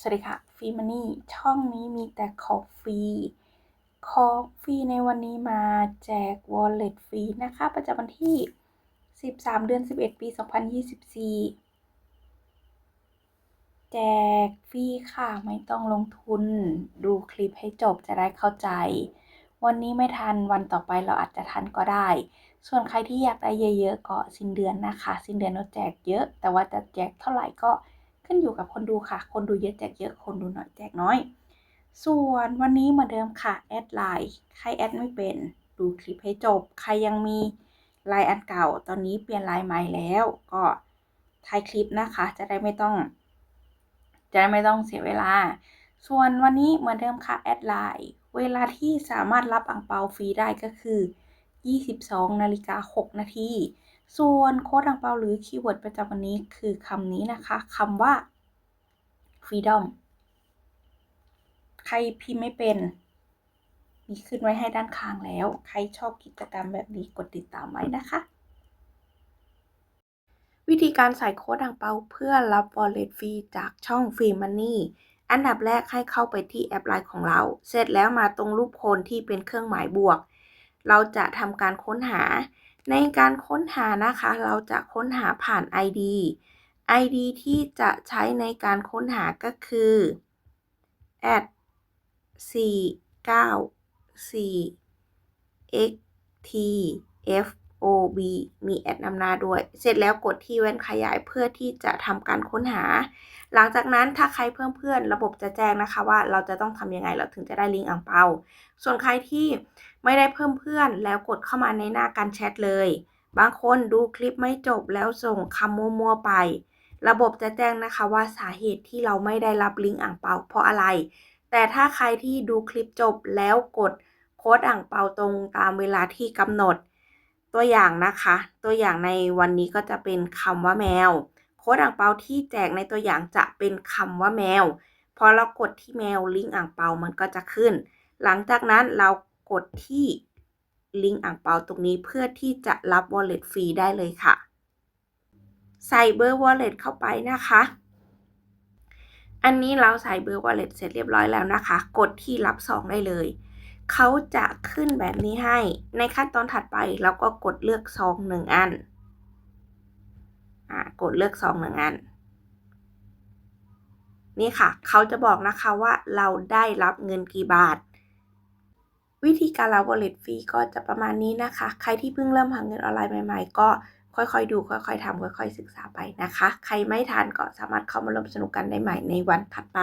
สวัสดีค่ะฟีมันนี่ช่องนี้มีแต่ของฟรีของฟรีในวันนี้มาแจก Wallet ฟรีนะคะ ประจำวันที่ 13 เดือน 11 ปี 2024 แจกฟรีค่ะไม่ต้องลงทุนดูคลิปให้จบจะได้เข้าใจ วันนี้ไม่ทันวันต่อไปเราอาจจะทันก็ได้ ส่วนใครที่อยากได้เยอะๆก็สิ้นเดือนนะคะ สิ้นเดือนเราแจกเยอะ แต่ว่าจะแจกเท่าไหร่ก็ ขึ้นอยู่กับคนดูค่ะ คนดูเยอะแจกเยอะ คนดูน้อยแจกน้อย ส่วนวันนี้เหมือนเดิมค่ะ แอดไลน์ ใครแอดไม่เป็น ดูคลิปให้จบ ใครยังมีไลน์อันเก่า ตอนนี้เปลี่ยนไลน์ใหม่แล้ว ก็ท้ายคลิปนะคะ จะได้ไม่ต้อง จะได้ไม่ต้องเสียเวลา ส่วนวันนี้เหมือนเดิมค่ะ แอดไลน์ เวลาที่สามารถรับอังเปาฟรีได้ก็คือ 22นาฬิกา6นาที ส่วนโค้ดอังเปาหรือคีย์เวิร์ดประจำวันนี้คือคำนี้นะคะคำว่า freedom ใครพิมพ์ไม่เป็น มีขึ้นไว้ให้ด้านข้างแล้ว ใครชอบกิจกรรมแบบนี้กดติดตามไว้นะคะ วิธีการใส่โค้ดอังเปาเพื่อรับ wallet ฟรีจากช่อง Free Money อันดับแรกให้เข้าไปที่แอปไลน์ของเรา เสร็จแล้วมาตรงรูปโคนที่เป็นเครื่องหมายบวก เราจะทำการค้นหา ในการค้นหานะคะ เราจะค้นหาผ่าน ID ID ที่จะใช้ในการค้นหาก็คือ at 4 9 4 x t f o b มีแอดนำหน้าด้วย เสร็จแล้วกดที่แว่นขยายเพื่อที่จะทำการค้นหา หลังจากนั้นถ้าใครเพิ่มเพื่อนระบบจะแจ้งนะคะว่าเราจะต้องทำยังไงเราถึงจะได้ลิงก์อ่างเปา ส่วนใครที่ไม่ได้เพิ่มเพื่อนแล้วกดเข้ามาในหน้าการแชทเลย บางคนดูคลิปไม่จบแล้วส่งคำมั่วๆไป ระบบจะแจ้งนะคะว่าสาเหตุที่เราไม่ได้รับลิงก์อ่างเปาเพราะอะไร แต่ถ้าใครที่ดูคลิปจบแล้วกดโค้ดอ่างเปาตรงตามเวลาที่กำหนด ตัวอย่างนะคะ ตัวอย่างในวันนี้ก็จะเป็นคำว่าแมว โค้ดอ่างเปาที่แจกในตัวอย่างจะเป็นคำว่าแมว พอเรากดที่แมวลิงก์อ่างเปามันก็จะขึ้น หลังจากนั้นเรากดที่ลิงก์อ่างเปาตรงนี้เพื่อที่จะรับ wallet ฟรีได้เลยค่ะ ใส่เบอร์ wallet เข้าไปนะคะ อันนี้เราใส่เบอร์ wallet เสร็จเรียบร้อยแล้วนะคะ กดที่รับซองได้เลย เขาจะขึ้นแบบนี้ให้ ในขั้นตอนถัดไปเราก็กดเลือกซองหนึ่งอัน อ่ากดเลือกซองหนึ่งอัน นี่ค่ะ เขาจะบอกนะคะว่าเราได้รับเงินกี่บาท วิธีการรับ wallet ฟรีก็จะประมาณนี้นะคะ ใครที่เพิ่งเริ่มหาเงินออนไลน์ใหม่ ๆ ก็ค่อยๆ ดู ค่อยๆทำค่อยๆ ศึกษาไปนะคะ ใครไม่ทันก็สามารถเข้ามาร่วมสนุกกันได้ใหม่ในวันถัดไป